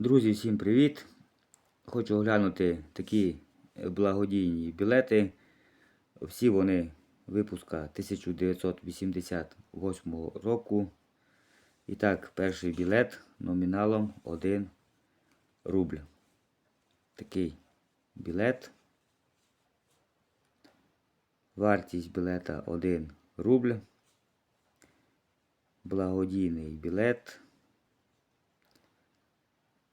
Друзі, всім привіт! Хочу оглянути такі благодійні білети. Всі вони випуска 1988 року. І так, перший білет номіналом 1 рубль. Такий білет. Вартість білета 1 рубль. Благодійний білет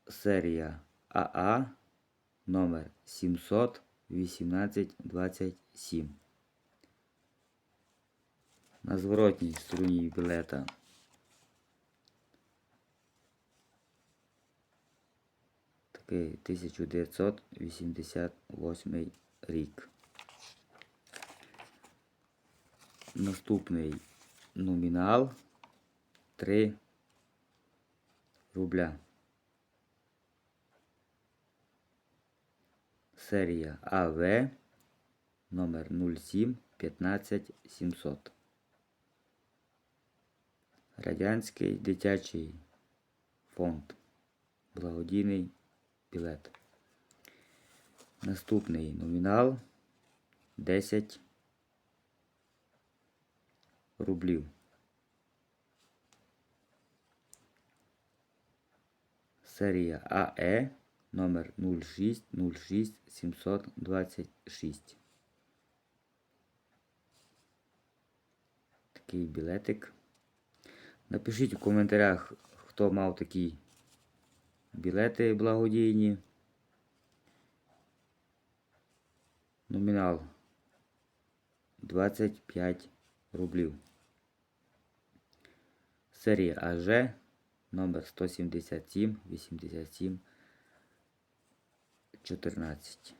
серія АА номер 71827. На зворотній стороні білета такий 1988 рік. Наступний номінал 3 рубля. Серія АВ номер 07 15 700. Радянський дитячий фонд. Благодійний білет. Наступний номінал 10 рублів. Серія АЕ номер 06 06 726. Такий білетик. Напишіть у коментарях, хто мав такі білети благодійні. Номінал 25 рублів. Серія АЖ номер 177 87 14.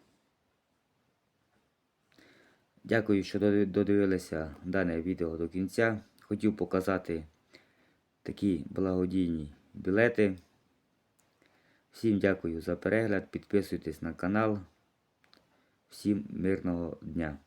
Дякую, що додивилися дане відео до кінця. Хотів показати такі благодійні білети. Всім дякую за перегляд. Підписуйтесь на канал. Всім мирного дня!